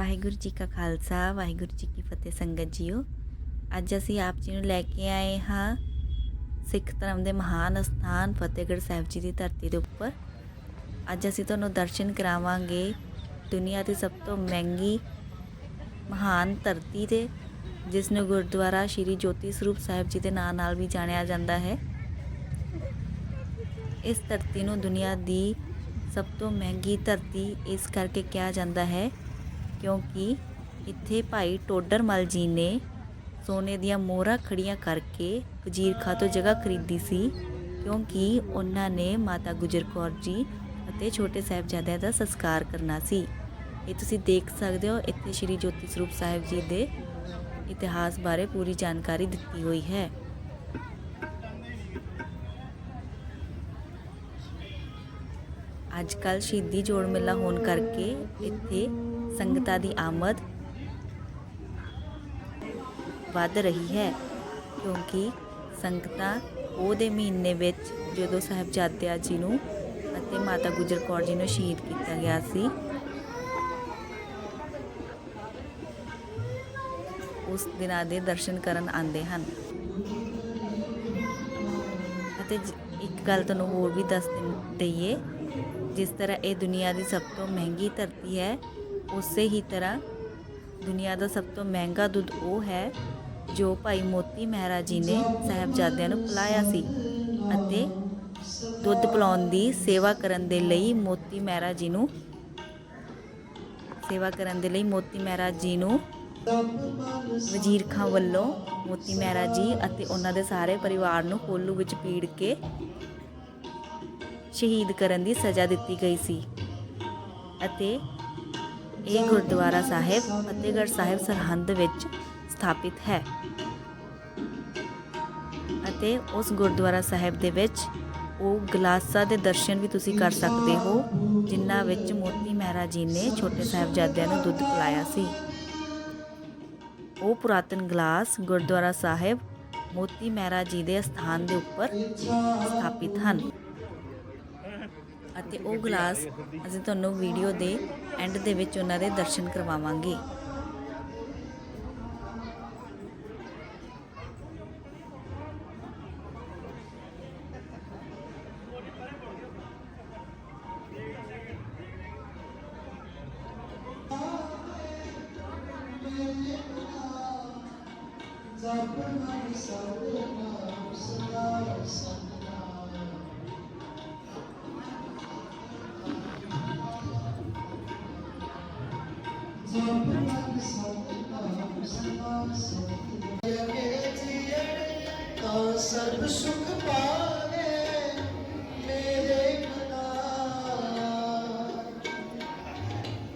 ਵਾਹਿਗੁਰੂ ਜੀ ਕਾ ਖਾਲਸਾ, ਵਾਹਿਗੁਰੂ ਜੀ ਕੀ ਫਤਿਹ ਸੰਗਤ ਜੀਓ। ਅੱਜ ਅਸੀਂ ਆਪ ਜੀ ਨੂੰ ਲੈ ਕੇ ਆਏ ਹਾਂ ਸਿੱਖ ਧਰਮ ਦੇ ਮਹਾਨ ਅਸਥਾਨ ਫਤਿਹਗੜ੍ਹ ਸਾਹਿਬ ਜੀ ਦੀ ਧਰਤੀ ਦੇ ਉੱਪਰ। ਅੱਜ ਅਸੀਂ ਤੁਹਾਨੂੰ ਦਰਸ਼ਨ ਕਰਾਵਾਂਗੇ ਦੁਨੀਆ ਦੀ ਸਭ ਤੋਂ ਮਹਿੰਗੀ ਮਹਾਨ ਧਰਤੀ ਦੇ, ਜਿਸ ਨੂੰ ਗੁਰਦੁਆਰਾ ਸ਼੍ਰੀ ਜੋਤੀ ਸਰੂਪ ਸਾਹਿਬ ਜੀ ਦੇ ਨਾਂ ਨਾਲ ਵੀ ਜਾਣਿਆ ਜਾਂਦਾ ਹੈ। ਇਸ ਧਰਤੀ ਨੂੰ ਦੁਨੀਆ ਦੀ ਸਭ ਤੋਂ ਮਹਿੰਗੀ ਧਰਤੀ ਇਸ ਕਰਕੇ ਕਿਹਾ ਜਾਂਦਾ ਹੈ ਕਿਉਂਕਿ ਇੱਥੇ ਭਾਈ ਟੋਡਰ ਮਲ ਜੀ ਨੇ ਸੋਨੇ ਦੀਆਂ ਮੋਹਰਾਂ ਖੜੀਆਂ ਕਰਕੇ ਵਜ਼ੀਰ ਖਾਂ ਤੋਂ ਜਗ੍ਹਾ ਖਰੀਦੀ ਸੀ, ਕਿਉਂਕਿ ਉਹਨਾਂ ਨੇ ਮਾਤਾ ਗੁਜਰ ਕੌਰ ਜੀ ਅਤੇ ਛੋਟੇ ਸਾਹਿਬਜ਼ਾਦਿਆਂ ਦਾ ਸੰਸਕਾਰ ਕਰਨਾ ਸੀ। ਇਹ ਤੁਸੀਂ ਦੇਖ ਸਕਦੇ ਹੋ, ਇੱਥੇ ਸ਼੍ਰੀ ਜੋਤੀ ਸਰੂਪ ਸਾਹਿਬ ਜੀ ਦੇ ਇਤਿਹਾਸ ਬਾਰੇ ਪੂਰੀ ਜਾਣਕਾਰੀ ਦਿੱਤੀ ਹੋਈ ਹੈ। ਅੱਜ ਕੱਲ ਸ਼ਹੀਦੀ ਜੋੜ ਮੇਲਾ ਹੋਣ ਕਰਕੇ ਇੱਥੇ ਸੰਗਤਾਂ ਦੀ ਆਮਦ ਵੱਧ ਰਹੀ ਹੈ ਕਿਉਂਕਿ ਸੰਗਤਾਂ ਉਹਦੇ ਮਹੀਨੇ ਵਿੱਚ ਜਦੋਂ ਸਾਹਿਬਜ਼ਾਦਿਆਂ ਜੀ ਨੂੰ ਅਤੇ ਮਾਤਾ ਗੁਜਰ ਕੌਰ ਜੀ ਨੂੰ ਸ਼ਹੀਦ ਕੀਤਾ ਗਿਆ ਸੀ, ਉਸ ਦਿਨਾਂ ਦੇ ਦਰਸ਼ਨ ਕਰਨ ਆਉਂਦੇ ਹਨ। ਅਤੇ ਇੱਕ ਗੱਲ ਤੁਹਾਨੂੰ ਹੋਰ ਵੀ ਦੱਸ ਦਿੰ- ਦਈਏ, ਜਿਸ ਤਰ੍ਹਾਂ ਇਹ ਦੁਨੀਆ ਦੀ ਸਭ ਤੋਂ ਮਹਿੰਗੀ ਧਰਤੀ ਹੈ ਉਸੇ ਹੀ ਤਰ੍ਹਾਂ ਦੁਨੀਆ ਦਾ ਸਭ ਤੋਂ ਮਹਿੰਗਾ ਦੁੱਧ ਉਹ ਹੈ ਜੋ ਭਾਈ ਮੋਤੀ ਮਹਿਰਾ ਜੀ ਨੇ ਸਾਹਿਬਜ਼ਾਦਿਆਂ ਨੂੰ ਪਿਲਾਇਆ ਸੀ ਅਤੇ ਦੁੱਧ ਪਿਲਾਉਣ ਦੀ ਸੇਵਾ ਕਰਨ ਦੇ ਲਈ ਮੋਤੀ ਮਹਿਰਾ ਜੀ ਨੂੰ ਸੇਵਾ ਕਰਨ ਦੇ ਲਈ ਮੋਤੀ ਮਹਿਰਾ ਜੀ ਨੂੰ ਵਜ਼ੀਰ ਖਾਂ ਵੱਲੋਂ ਮੋਤੀ ਮਹਿਰਾ ਜੀ ਅਤੇ ਉਹਨਾਂ ਦੇ ਸਾਰੇ ਪਰਿਵਾਰ ਨੂੰ ਕੋਲੂ ਵਿੱਚ ਪੀੜ ਕੇ ਸ਼ਹੀਦ ਕਰਨ ਦੀ ਸਜ਼ਾ ਦਿੱਤੀ ਗਈ ਸੀ ਅਤੇ ਇਹ ਗੁਰਦੁਆਰਾ ਸਾਹਿਬ, ਫਤਿਹਗੜ੍ਹ ਸਾਹਿਬ ਸਰਹੰਦ ਵਿੱਚ ਸਥਾਪਿਤ ਹੈ। ਅਤੇ ਉਸ ਗੁਰਦੁਆਰਾ ਸਾਹਿਬ ਦੇ ਵਿੱਚ ਉਹ ਗਲਾਸਾਂ ਦੇ ਦਰਸ਼ਨ ਵੀ ਤੁਸੀਂ ਕਰ ਸਕਦੇ ਹੋ, ਜਿਨ੍ਹਾਂ ਵਿੱਚ ਮੋਤੀ ਮਹਿਰਾ ਜੀ ਨੇ ਛੋਟੇ ਸਾਹਿਬਜ਼ਾਦਿਆਂ ਨੂੰ ਦੁੱਧ ਪਿਲਾਇਆ ਸੀ। ਉਹ ਪੁਰਾਤਨ ਗਲਾਸ ਗੁਰਦੁਆਰਾ ਸਾਹਿਬ ਮੋਤੀ ਮਹਿਰਾ ਜੀ ਦੇ ਸਥਾਨ ਦੇ ਉੱਪਰ ਸਥਾਪਿਤ ਹਨ। ਅਤੇ ਉਹ ਗਲਾਸ ਅਸੀਂ ਤੁਹਾਨੂੰ ਵੀਡੀਓ ਦੇ ਐਂਡ ਦੇ ਵਿੱਚ ਉਹਨਾਂ ਦੇ ਦਰਸ਼ਨ ਕਰਵਾਵਾਂਗੇ। ਤਾਂ ਸਰਬ ਸੁਖ ਪਾਵੇ ਮੇਰੇ ਮਨਾ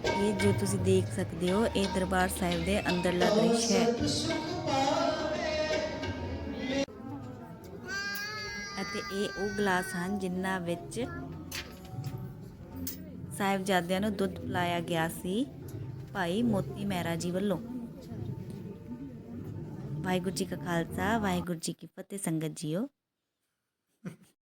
ਇਹ ਜੋ ਤੁਸੀਂ ਦੇਖ ਸਕਦੇ ਹੋ, ਇਹ ਦਰਬਾਰ ਸਾਹਿਬ ਦੇ ਅੰਦਰਲਾ ਦ੍ਰਿਸ਼ ਹੈ। ਅਤੇ ਇਹ ਉਹ ਗਲਾਸ ਹਨ ਜਿਨ੍ਹਾਂ ਵਿੱਚ ਸਾਹਿਬਜ਼ਾਦਿਆਂ ਨੂੰ ਦੁੱਧ ਪਿਲਾਇਆ ਗਿਆ ਸੀ। ਭਾਈ ਮੋਤੀ ਮਹਿਰਾ ਜੀ ਵੱਲੋਂ। ਵਾਹਿਗੁਰੂ ਜੀ ਕਾ ਖਾਲਸਾ, ਵਾਹਿਗੁਰੂ ਜੀ ਕੀ ਫਤਿਹ, ਸੰਗਤ ਜੀਓ।